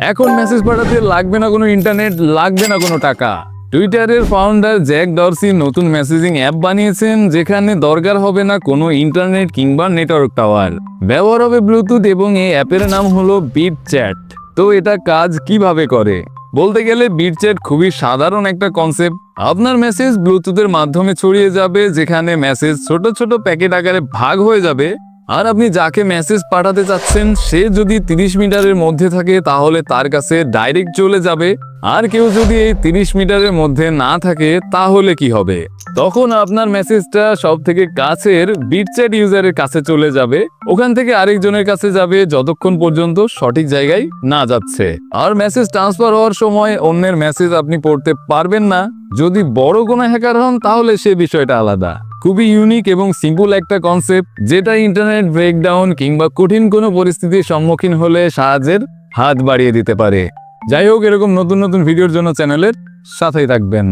এখন মেসেজ পাঠাতে লাগবে না কোনো ইন্টারনেট লাগবে না কোনো টাকা। টুইটারের ফাউন্ডার জ্যাক ডরসি নতুন মেসেজিং অ্যাপ বানিয়েছেন, যেখানে দরকার হবে না কোনো ইন্টারনেট কিংবা নেটওয়ার্ক টাওয়ার ব্যবহার হবে ব্লুটুথ এবং এই অ্যাপের নাম হলো বিট চ্যাট তো এটা কাজ কীভাবে করে? বলতে গেলে বিট চ্যাট খুবই সাধারণ একটা কনসেপ্ট আপনার মেসেজ ব্লুটুথের মাধ্যমে ছড়িয়ে যাবে, যেখানে মেসেজ ছোট ছোট প্যাকেট আকারে ভাগ হয়ে যাবে। আর আপনি যাকে মেসেজ পাঠাতে চাচ্ছেন, সে যদি তিরিশ মিটারের মধ্যে থাকে, তাহলে তার কাছে ডাইরেক্ট চলে যাবে। আর কেউ যদি এই তিরিশ মিটারের মধ্যে না থাকে, তাহলে কি হবে? তখন আপনার মেসেজটা সব থেকে কাছের বিটচ্যাট ইউজারের কাছে চলে যাবে। ওখান থেকে আরেকজনের কাছে যাবে, যতক্ষণ পর্যন্ত সঠিক জায়গায় না যাচ্ছে। আর মেসেজ ট্রান্সফার হওয়ার সময় অন্যের মেসেজ আপনি পড়তে পারবেন না। যদি বড় কোনো হ্যাকার হন, তাহলে সে বিষয়টা আলাদা। খুবই ইউনিক এবং সিম্পল একটা কনসেপ্ট যেটা ইন্টারনেট ব্রেকডাউন কিংবা কঠিন কোনো পরিস্থিতির সম্মুখীন হলে সাহায্যের হাত বাড়িয়ে দিতে পারে। যাই হোক, এরকম নতুন নতুন ভিডিওর জন্য চ্যানেলের সাথেই থাকবেন।